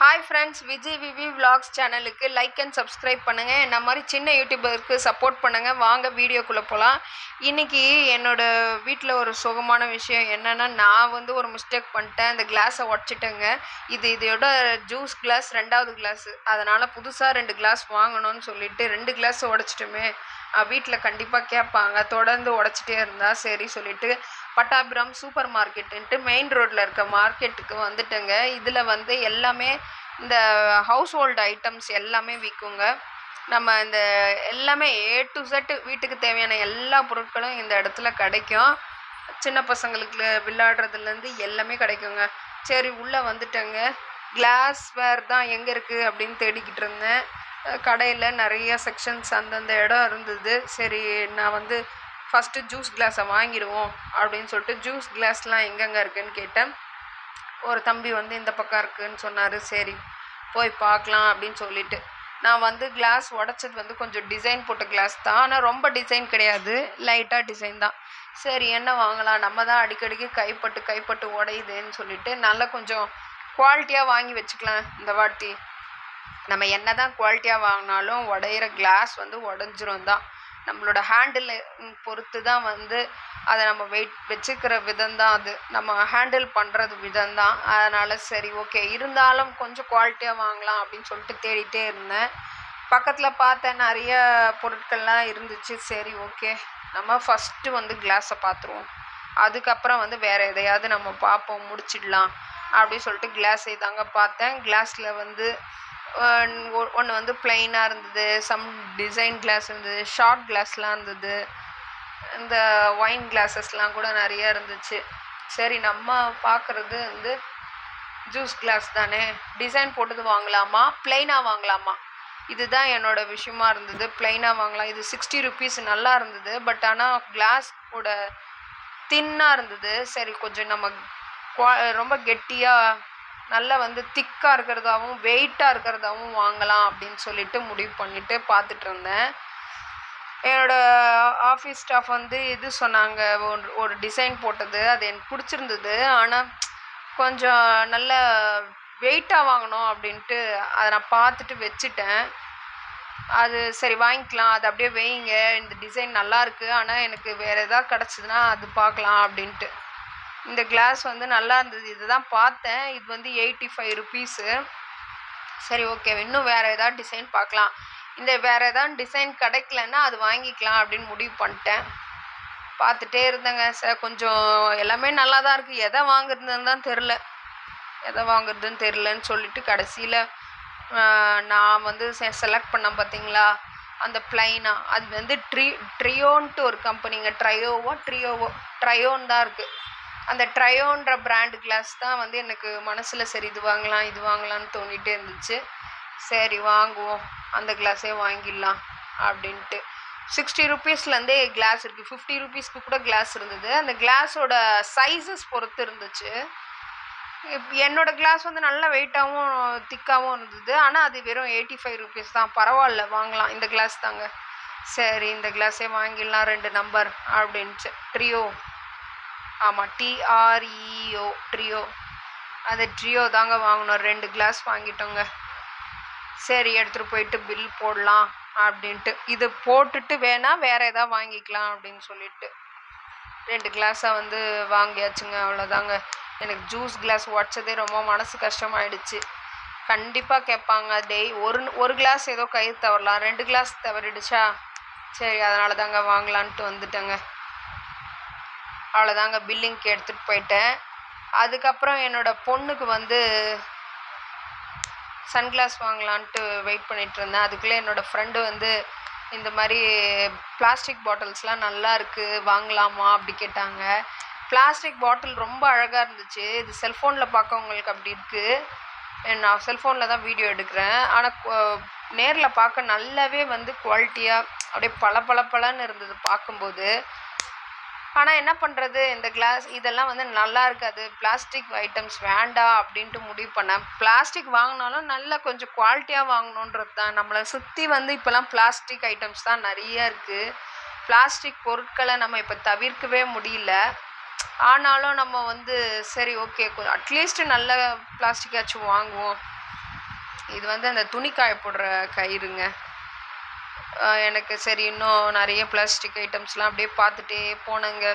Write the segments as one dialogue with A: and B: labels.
A: Hi friends Vijay VV vlogs சேனலுக்கு like and subscribe பண்ணுங்கள் என்ன மாதிரி சின்ன யூடியூபருக்கு சப்போர்ட் பண்ணுங்கள் வாங்க வீடியோக்குள்ளே போகலாம் இன்றைக்கி என்னோட வீட்டில் ஒரு சுகமான விஷயம் என்னென்னா நான் வந்து ஒரு மிஸ்டேக் பண்ணிட்டேன். இந்த கிளாஸை உடச்சிட்டேங்க. இது இதோட ஜூஸ் கிளாஸ் ரெண்டாவது கிளாஸு அதனால் புதுசாக ரெண்டு கிளாஸ் வாங்கணும்னு சொல்லிட்டு ரெண்டு கிளாஸ் உடச்சிட்டுமே. வீட்டில் கண்டிப்பாக கேட்பாங்க தொடர்ந்து உடச்சிட்டே இருந்தால் சரி சொல்லிட்டு பட்டாபுரம் சூப்பர் மார்க்கெட்டுன்ட்டு மெயின் ரோட்டில் இருக்க மார்க்கெட்டுக்கு வந்துட்டேங்க. இதில் வந்து எல்லாமே இந்த ஹவுஸ் ஹோல்டு ஐட்டம்ஸ் எல்லாமே விற்குங்க நம்ம இந்த எல்லாமே ஏ டு செட் வீட்டுக்கு தேவையான எல்லா பொருட்களும் இந்த இடத்துல கிடைக்கும். சின்ன பசங்களுக்கு விளையாடுறதுலேருந்து எல்லாமே கிடைக்குங்க. சரி உள்ளே வந்துட்டேங்க. கிளாஸ் வேர் தான் எங்கே இருக்குது அப்படின்னு தேடிக்கிட்டு இருந்தேன். கடையில் நிறைய செக்ஷன்ஸ் அந்தந்த இடம் இருந்தது. சரி நான் வந்து ஃபஸ்ட்டு ஜூஸ் கிளாஸை வாங்கிடுவோம் அப்படின்னு சொல்லிட்டு ஜூஸ் கிளாஸ்லாம் எங்கெங்கே இருக்குதுன்னு கேட்டேன். ஒரு தம்பி வந்து இந்த பக்கம் இருக்குதுன்னு சொன்னார். சரி போய் பார்க்கலாம் அப்படின்னு சொல்லிட்டு. நான் வந்து கிளாஸ் உடச்சது வந்து கொஞ்சம் டிசைன் போட்ட கிளாஸ் தான். ஆனால் ரொம்ப டிசைன் கிடையாது. லைட்டாக டிசைன் தான். சரி என்ன வாங்கலாம்? நம்ம தான் அடிக்கடிக்கு கைப்பட்டு கைப்பட்டு உடையுதுன்னு சொல்லிட்டு நல்லா கொஞ்சம் குவாலிட்டியாக வாங்கி வச்சுக்கலாம் இந்த வாட்டி. நம்ம என்ன தான் குவாலிட்டியாக வாங்கினாலும் உடையிற கிளாஸ் வந்து உடஞ்சிரும் தான் நம்மளோட ஹேண்டில் பொறுத்து தான் வந்து அதை நம்ம வெயிட் வச்சுக்கிற விதம் தான் அது. நம்ம ஹேண்டில் பண்ணுறது விதம் தான் அதனால் சரி ஓகே இருந்தாலும் கொஞ்சம் குவாலிட்டியாக வாங்கலாம் அப்படின்னு சொல்லிட்டு தேடிட்டே இருந்தேன். பக்கத்தில் பார்த்தேன் நிறைய பொருட்கள்லாம் இருந்துச்சு. சரி ஓகே நம்ம ஃபஸ்ட்டு வந்து கிளாஸை பார்த்துருவோம். அதுக்கப்புறம் வந்து வேறு எதையாவது நம்ம பார்ப்போம் முடிச்சிடலாம் அப்படின்னு சொல்லிட்டு கிளாஸை தாங்க பார்த்தேன். கிளாஸில் வந்து ஒன்று வந்து பிளெயினாக இருந்தது சம் டிசைன் கிளாஸ் இருந்தது ஷார்ட் கிளாஸ்லாம் இருந்தது. இந்த ஒயின் கிளாஸஸ்லாம் கூட நிறைய இருந்துச்சு. சரி நம்ம பார்க்குறது வந்து ஜூஸ் கிளாஸ் தானே. டிசைன் போட்டது வாங்கலாமா? பிளெயினாக வாங்கலாமா? இதுதான் என்னோட விஷயமா இருந்தது. பிளெயினாக வாங்கலாம். இது சிக்ஸ்டி ருபீஸ் நல்லா இருந்தது. பட் ஆனால் கிளாஸ் கூட தின்னாக இருந்தது. சரி கொஞ்சம் நம்ம குவா ரொம்ப கெட்டியாக நல்லா வந்து திக்காக இருக்கிறதாவும் வெயிட்டாக இருக்கிறதாவும் வாங்கலாம் அப்படின்னு சொல்லிட்டு முடிவு பண்ணிட்டு பார்த்துட்டு இருந்தேன். என்னோடய ஆஃபீஸ் ஸ்டாஃப் வந்து இது சொன்னாங்க ஒரு ஒரு டிசைன் போட்டது அது எனக்கு பிடிச்சிருந்தது. ஆனால் கொஞ்சம் நல்ல வெயிட்டாக வாங்கணும் அப்படின்ட்டு அதை நான் பார்த்துட்டு வச்சுட்டேன். அது சரி வாங்கிக்கலாம். அது அப்படியே வைங்க. இந்த டிசைன் நல்லாயிருக்கு ஆனால் எனக்கு வேறு எதாவது கிடச்சிதுன்னா அது பார்க்கலாம் அப்படின்ட்டு. இந்த கிளாஸ் வந்து நல்லா இருந்தது. இதுதான் பார்த்தேன். இது வந்து எயிட்டி ஃபைவ் ருபீஸு சரி ஓகே இன்னும் வேறு ஏதாவது டிசைன் பார்க்கலாம். இந்த வேறு ஏதாவது டிசைன் கிடைக்கலன்னா அது வாங்கிக்கலாம் அப்படின்னு முடிவு பண்ணிட்டேன். பார்த்துட்டே இருந்தேங்க சார் கொஞ்சம் எல்லாமே நல்லா தான் இருக்குது எதை வாங்குறதுன்னு தான் தெரில எதை வாங்குறதுன்னு தெரிலன்னு சொல்லிட்டு கடைசியில் நான் வந்து செலக்ட் பண்ணேன் பார்த்தீங்களா? அந்த ப்ளைனாக அது வந்து ட்ரி ட்ரியோன்ட்டு ஒரு கம்பெனிங்க ட்ரையோவோ ட்ரியோவோ ட்ரையோன் தான் இருக்குது அந்த ட்ரையோன்ற பிராண்டு கிளாஸ் தான் வந்து எனக்கு மனசில் சரி இது வாங்கலாம் இது வாங்கலாம்னு தோணிகிட்டே இருந்துச்சு. சரி வாங்குவோம். அந்த கிளாஸே வாங்கிடலாம் அப்படின்ட்டு. சிக்ஸ்டி ருபீஸ்லேருந்தே கிளாஸ் இருக்குது ஃபிஃப்டி ருபீஸ்க்கு கூட கிளாஸ் இருந்தது. அந்த கிளாஸோட சைஸஸ் பொறுத்து இருந்துச்சு. என்னோடய கிளாஸ் வந்து நல்ல வெயிட்டாகவும் திக்காகவும் இருந்தது. ஆனால் அது வெறும் எயிட்டி ஃபைவ் ருபீஸ் தான். பரவாயில்ல வாங்கலாம். இந்த கிளாஸ் தாங்க. சரி இந்த கிளாஸே வாங்கிடலாம் ரெண்டு நம்பர் அப்படின்ச்சு ட்ரியோ ஆமாம் டிஆர்இஓ ட்ரியோ அந்த ட்ரியோ தாங்க வாங்கினோம். ரெண்டு கிளாஸ் வாங்கிட்டோங்க. சரி எடுத்துகிட்டு போயிட்டு பில் போடலாம் அப்படின்ட்டு. இது போட்டுட்டு வேணால் வேறு எதாவது வாங்கிக்கலாம் அப்படின்னு சொல்லிட்டு. ரெண்டு கிளாஸாக வந்து வாங்கியாச்சுங்க அவ்வளோதாங்க எனக்கு ஜூஸ் கிளாஸ் உடச்சதே ரொம்ப மனசு கஷ்டமாயிடுச்சு. கண்டிப்பாக கேட்பாங்க. டெய் ஒரு ஒரு கிளாஸ் ஏதோ கை தவறலாம். ரெண்டு கிளாஸ் தவறிடுச்சா? சரி அதனால தாங்க வாங்கலான்ட்டு வந்துட்டேங்க. அவ்வளோதாங்க பில்லிங்க்கு எடுத்துகிட்டு போயிட்டேன். அதுக்கப்புறம் என்னோடய பொண்ணுக்கு வந்து சன்கிளாஸ் வாங்கலான்ட்டு வெயிட் பண்ணிகிட்டு இருந்தேன். அதுக்குள்ளே என்னோடய ஃப்ரெண்டு வந்து இந்த மாதிரி பிளாஸ்டிக் பாட்டில்ஸ்லாம் நல்லா இருக்குது வாங்கலாமா அப்படி கேட்டாங்க. பிளாஸ்டிக் பாட்டில் ரொம்ப அழகாக இருந்துச்சு. இது செல்ஃபோனில் பார்க்கவங்களுக்கு அப்படி இருக்குது நான் செல்ஃபோனில் தான் வீடியோ எடுக்கிறேன். ஆனால் நேரில் பார்க்க நல்லாவே வந்து குவாலிட்டியாக அப்படியே பல பள இருந்தது பார்க்கும்போது. ஆனால் என்ன பண்ணுறது இந்த கிளாஸ் இதெல்லாம் வந்து நல்லா இருக்காது. பிளாஸ்டிக் ஐட்டம்ஸ் வேண்டாம் அப்படின்ட்டு முடிவு பண்ணேன். பிளாஸ்டிக் வாங்கினாலும் நல்ல கொஞ்சம் குவாலிட்டியாக வாங்கணுன்றது தான். நம்மளை சுற்றி வந்து இப்போலாம் பிளாஸ்டிக் ஐட்டம்ஸ் தான் நிறைய இருக்குது பிளாஸ்டிக் பொருட்களை நம்ம இப்போ தவிர்க்கவே முடியல. ஆனாலும் நம்ம வந்து சரி ஓகே அட்லீஸ்ட் நல்ல பிளாஸ்டிக்காச்சும் வாங்குவோம். இது வந்து அந்த துணி காய போடுற கயிறுங்க. எனக்கு சரி இன்னும் நிறைய பிளாஸ்டிக் ஐட்டம்ஸ்லாம் அப்படியே பார்த்துட்டே போனேங்க.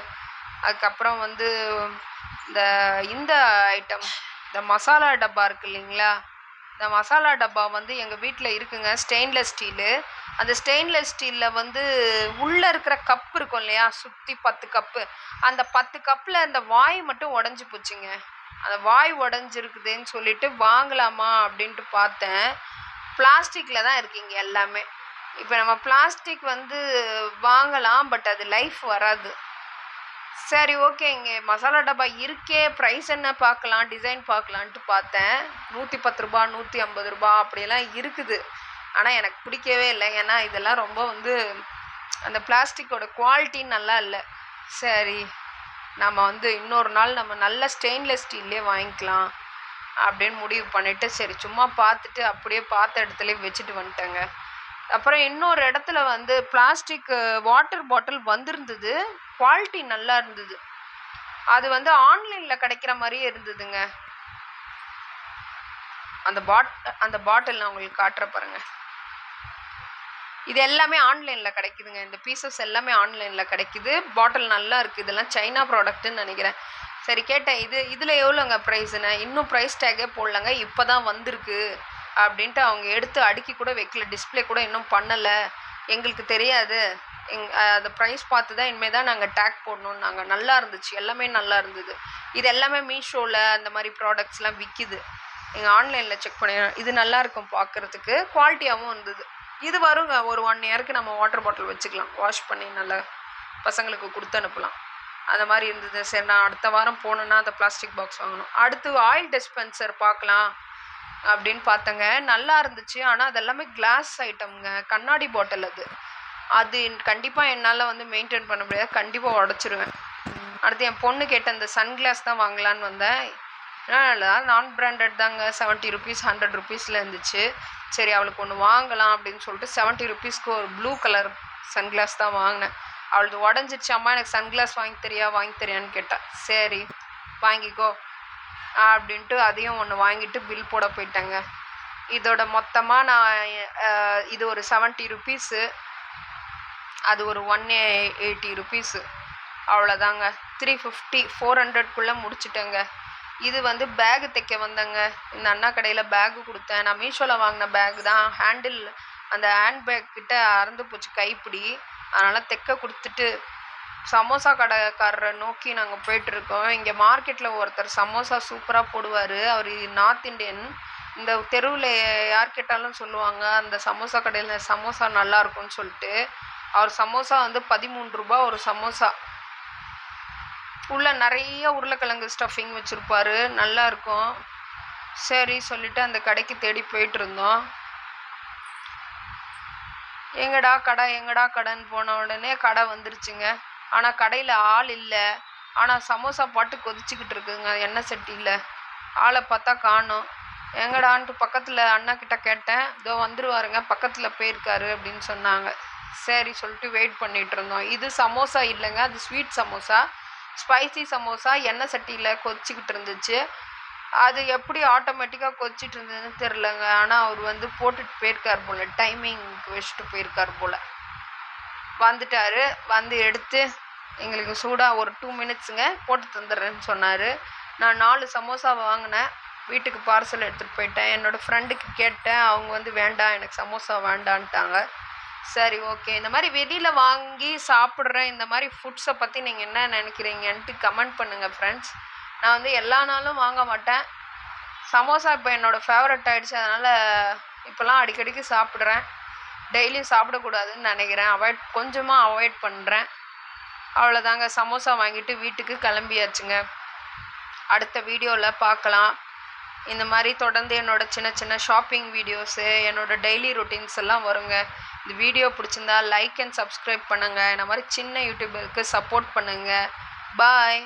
A: அதுக்கப்புறம் வந்து இந்த இந்த ஐட்டம் இந்த மசாலா டப்பா இருக்கு இல்லைங்களா? இந்த மசாலா டப்பா வந்து எங்கள் வீட்டில் இருக்குங்க ஸ்டெயின்லெஸ் ஸ்டீலு அந்த ஸ்டெயின்லெஸ் ஸ்டீலில் வந்து உள்ளே இருக்கிற கப் இருக்கும் இல்லையா? சுற்றி பத்து கப்பு அந்த பத்து கப்பில் அந்த வாய் மட்டும் உடஞ்சி போச்சுங்க. அந்த வாய் உடஞ்சிருக்குதுன்னு சொல்லிட்டு வாங்கலாமா அப்படின்ட்டு பார்த்தேன். பிளாஸ்டிக்கில் தான் இருக்கீங்க எல்லாமே. இப்போ நம்ம பிளாஸ்டிக் வந்து வாங்கலாம் பட் அது லைஃப் வராது. சரி ஓகே இங்கே மசாலா டப்பா இருக்கே ப்ரைஸ் என்ன பார்க்கலாம் டிசைன் பார்க்கலான்ட்டு பார்த்தேன். நூற்றி பத்து ரூபா நூற்றி ஐம்பது ரூபா அப்படியெல்லாம் இருக்குது. ஆனால் எனக்கு பிடிக்கவே இல்லை. ஏன்னா இதெல்லாம் ரொம்ப வந்து அந்த பிளாஸ்டிக்கோட குவாலிட்டி நல்லா இல்லை. சரி நம்ம வந்து இன்னொரு நாள் நம்ம நல்ல ஸ்டெயின்லெஸ் ஸ்டீல்லே வாங்கிக்கலாம் அப்படின்னு முடிவு பண்ணிவிட்டு சரி சும்மா பார்த்துட்டு அப்படியே பார்த்த இடத்துல வச்சுட்டு வந்துட்டேங்க. அப்புறம் இன்னொரு இடத்துல வந்து பிளாஸ்டிக் வாட்டர் பாட்டில் வந்திருந்தது. குவாலிட்டி நல்லா இருந்தது. அது வந்து ஆன்லைனில் கிடைக்கிற மாதிரியே இருந்ததுங்க. அந்த பாட் அந்த பாட்டில் நான் உங்களுக்கு காட்டுற பாருங்க. இது எல்லாமே ஆன்லைனில் கிடைக்குதுங்க. இந்த பீசஸ் எல்லாமே ஆன்லைனில் கிடைக்குது. பாட்டில் நல்லா இருக்குது இதெல்லாம் சைனா ப்ராடக்ட்டுன்னு நினைக்கிறேன். சரி கேட்டேன். இது இதில் எவ்வளோங்க ப்ரைஸுன்னு இன்னும் ப்ரைஸ் டேக்கே போடலங்க. இப்போ தான் வந்திருக்கு. அப்படின்ட்டு அவங்க எடுத்து அடுக்கி கூட வைக்கல. டிஸ்ப்ளே கூட இன்னும் பண்ணலை. எங்களுக்கு தெரியாது. எங் அந்த ப்ரைஸ் பார்த்து தான் இனிமேல் தான் நாங்கள் டேக் போடணும் நாங்கள் நல்லா இருந்துச்சு. எல்லாமே நல்லா இருந்தது. இது எல்லாமே மீஷோவில் அந்த மாதிரி ப்ராடக்ட்ஸ்லாம் விற்கிது எங்கள் ஆன்லைனில் செக் பண்ணி இது நல்லா இருக்கும் பார்க்குறதுக்கு. குவாலிட்டியாகவும் இருந்தது. இது வருங்க. ஒரு ஒன் இயருக்கு நம்ம வாட்டர் பாட்டில் வச்சுக்கலாம். வாஷ் பண்ணி நல்லா பசங்களுக்கு கொடுத்து அனுப்பலாம். அந்த மாதிரி இருந்தது. சரி நான் அடுத்த வாரம் போனேன்னா அந்த பிளாஸ்டிக் பாக்ஸ் வாங்கணும். அடுத்து ஆயில் டிஸ்பென்சர் பார்க்கலாம். அப்படின்னு பார்த்தேங்க. நல்லா இருந்துச்சு. ஆனால் அது எல்லாமே கிளாஸ் ஐட்டம்ங்க கண்ணாடி பாட்டில் அது. அது கண்டிப்பாக என்னால் வந்து மெயின்டைன் பண்ண முடியாது. கண்டிப்பாக உடச்சிருவேன். அடுத்து என் பொண்ணு கேட்ட அந்த சன்கிளாஸ் தான் வாங்கலான்னு வந்தேன். ஏன்னா நான் பிராண்டட் தாங்க. செவன்ட்டி ருபீஸ் ஹண்ட்ரட் ருபீஸில் இருந்துச்சு. சரி அவளுக்கு ஒன்று வாங்கலாம் அப்படின்னு சொல்லிட்டு செவன்ட்டி ருபீஸ்க்கு ஒரு ப்ளூ கலர் சன்கிளாஸ் தான் வாங்கினேன். அவளது உடஞ்சிருச்சு. அம்மா எனக்கு சன்கிளாஸ் வாங்கி தெரியா வாங்கி தெரியான்னு கேட்டா. சரி வாங்கிக்கோ. அப்படின்ட்டு அதையும் ஒன்று வாங்கிட்டு பில் போட போயிட்டேங்க. இதோட மொத்தமாக நான் இது ஒரு செவன்ட்டி ருபீஸு அது ஒரு ஒன் எயிட்டி ருபீஸு அவ்வளோதாங்க த்ரீ ஃபிஃப்டி ஃபோர் ஹண்ட்ரட்குள்ளே முடிச்சிட்டேங்க. இது வந்து பேகு தைக்க வந்தேங்க. இந்த அண்ணா கடையில் பேகு கொடுத்தேன். நான் மீஷோவில் வாங்கின பேக் தான். ஹேண்டில் அந்த ஹேண்ட் பேக் கிட்ட அறந்து போச்சு கைப்பிடி. அதனால் தைக்க கொடுத்துட்டு சமோசா கடைக்காரரை நோக்கி நாங்கள் போயிட்டுருக்கோம். இங்கே மார்க்கெட்டில் ஒருத்தர் சமோசா சூப்பராக போடுவார். அவர் நார்த் இந்தியன் இந்த தெருவில் யார் கேட்டாலும் சொல்லுவாங்க அந்த சமோசா கடையில் சமோசா நல்லாயிருக்கும்னு சொல்லிட்டு. அவர் சமோசா வந்து பதிமூணு ரூபா ஒரு சமோசா. உள்ளே நிறைய உருளைக்கிழங்கு ஸ்டஃபிங் வச்சுருப்பாரு. நல்லா இருக்கும். சரி சொல்லிவிட்டு அந்த கடைக்கு தேடி போயிட்டுருந்தோம். எங்கடா கடை எங்கடா கடைன்னு போன உடனே கடை வந்துருச்சுங்க. ஆனால் கடையில் ஆள் இல்லை. ஆனால் சமோசா பாட்டு கொதிச்சுக்கிட்டு இருக்குங்க. எண்ணெய் சட்டியில். ஆளை பார்த்தா காணும். எங்கடான்ட்டு பக்கத்தில் அண்ணா கிட்ட கேட்டேன். இதோ வந்துருவாருங்க பக்கத்தில் போயிருக்காரு அப்படின்னு சொன்னாங்க. சரி சொல்லிட்டு வெயிட் பண்ணிகிட்டு இருந்தோம். இது சமோசா இல்லைங்க அது ஸ்வீட் சமோசா. ஸ்பைசி சமோசா எண்ணெய் சட்டியில் கொதிச்சுக்கிட்டு இருந்துச்சு. அது எப்படி ஆட்டோமேட்டிக்காக கொதிச்சிட்டு இருந்ததுன்னு தெரிலங்க ஆனால் அவர் வந்து போட்டுட்டு போயிருக்கார் போல். டைமிங்க்கு வச்சுட்டு போயிருக்கார் போல். வந்துட்டார். வந்து எடுத்து எங்களுக்கு சூடாக ஒரு டூ மினிட்ஸுங்க போட்டு தந்துடுறேன்னு சொன்னார். நான் நாலு சமோசா வாங்கினேன். வீட்டுக்கு பார்சல் எடுத்துகிட்டு போயிட்டேன். என்னோடய ஃப்ரெண்டுக்கு கேட்டேன். அவங்க வந்து வேண்டாம் எனக்கு சமோசா வேண்டான்ட்டாங்க. சரி ஓகே இந்த மாதிரி வெளியில் வாங்கி சாப்பிட்ற இந்த மாதிரி ஃபுட்ஸை பற்றி நீங்கள் என்ன நினைக்கிறீங்கன்ட்டு கமெண்ட் பண்ணுங்கள் ஃப்ரெண்ட்ஸ் நான் வந்து எல்லா நாளும் வாங்க மாட்டேன். சமோசா இப்போ என்னோடய ஃபேவரட் ஆகிடுச்சு அதனால் இப்போல்லாம் அடிக்கடிக்கு சாப்பிட்றேன். டெய்லியும் சாப்பிடக்கூடாதுன்னு நினைக்கிறேன். அவாய்ட் கொஞ்சமாக அவாய்ட் பண்ணுறேன் அவ்வளோதாங்க சமோசா வாங்கிட்டு வீட்டுக்கு கிளம்பியாச்சுங்க. அடுத்த வீடியோவில் பார்க்கலாம் இந்த மாதிரி தொடர்ந்து என்னோட சின்ன சின்ன ஷாப்பிங் வீடியோஸு என்னோட டெய்லி ரொட்டீன்ஸ் எல்லாம் வருங்க. இந்த வீடியோ பிடிச்சிருந்தா லைக் அண்ட் சப்ஸ்கிரைப் பண்ணுங்கள் இந்த மாதிரி சின்ன யூடியூபருக்கு சப்போர்ட் பண்ணுங்கள் பாய்